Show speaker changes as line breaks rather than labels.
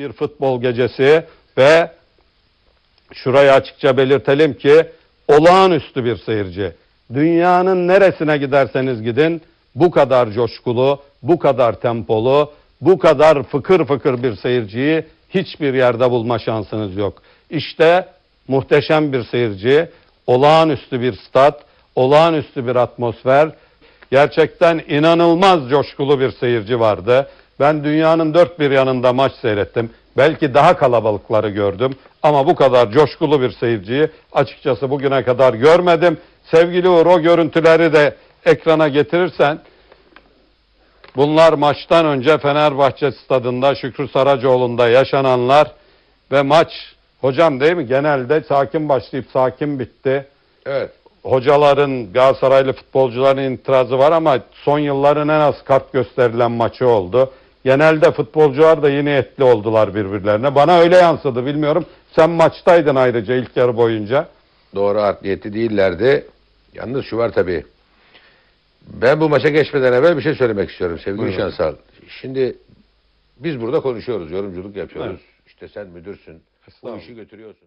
bir futbol gecesi ve şurayı açıkça belirtelim ki olağanüstü bir seyirci. Dünyanın neresine giderseniz gidin bu kadar coşkulu, bu kadar tempolu, bu kadar fıkır fıkır bir seyirciyi hiçbir yerde bulma şansınız yok. İşte muhteşem bir seyirci, olağanüstü bir stat, olağanüstü bir atmosfer, gerçekten inanılmaz coşkulu bir seyirci vardı. Ben dünyanın dört bir yanında maç seyrettim. Belki daha kalabalıkları gördüm ama bu kadar coşkulu bir seyirciyi açıkçası bugüne kadar görmedim. Sevgili Uğur o görüntüleri de ekrana getirirsen bunlar maçtan önce Fenerbahçe stadında Şükrü Saracoğlu'nda yaşananlar ve maç hocam değil mi genelde sakin başlayıp sakin bitti
Evet.
hocaların Galatasaraylı futbolcuların itirazı var ama son yılların en az kart gösterilen maçı oldu. Genelde futbolcular da yine etli oldular birbirlerine. Bana öyle yansıdı bilmiyorum. Sen maçtaydın ayrıca ilk yarı boyunca.
Doğru art niyeti değillerdi. Yalnız şu var tabii. Ben bu maça geçmeden evvel bir şey söylemek istiyorum sevgili
Buyurun.
Şansal. Şimdi biz burada konuşuyoruz, yorumculuk yapıyoruz. İşte sen müdürsün, bu işi götürüyorsun.